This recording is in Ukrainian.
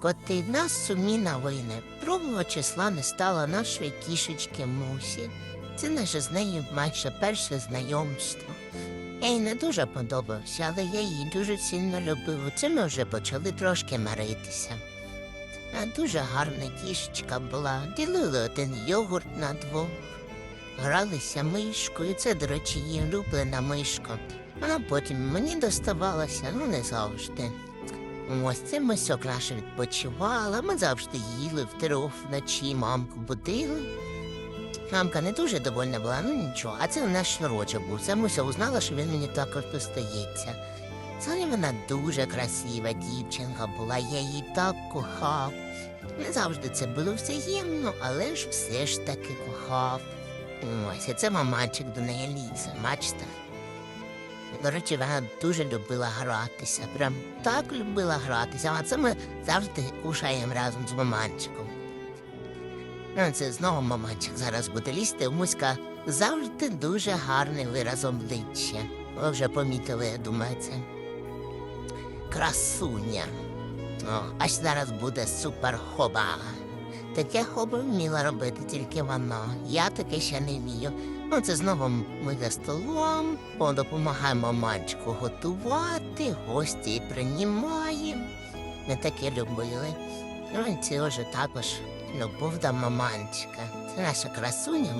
коти нас сумні новини. Другого числа не стало нашої кішечки Мусі. Це наше з нею майже перше знайомство. Я їй не дуже подобався, але я її дуже сильно любив. Це ми вже почали трошки миритися. А дуже гарна кішечка була. Ділили один йогурт на двох. Гралися мишкою. Це, до речі, її улюблена мишка. Вона потім мені доставалася, ну не завжди. Ось це мисок наша відпочивала. Ми завжди їли втрьох вночі, мамку будили. Мамка не дуже довольна була, ну нічого. А це наш шнурочок був. Це Муся узнала, що він мені також достається. Взагалі вона дуже красива дівчинка була, я її так кохав. Не завжди це було взаємно, але ж все ж таки кохав. Ось, і це маманчик до неї лізе, бачите? До речі, вона дуже любила гратися. Прям так любила гратися, а це ми завжди кушаємо разом з маманчиком. Ну, це знову маманчик зараз буде лізти. Муська завжди дуже гарний вираз обличчя. Ви вже помітили, я думаю, це. Красуня. О, аж зараз буде супер хоба. Таке хобі вміла робити тільки вона. Я таке ще не вмію. Ну, це знову ми за столом, допомагаємо мальчику готувати, гості приймаємо. Ми таке любили. Ну, і це вже також любов до маманчика. Це наша красуня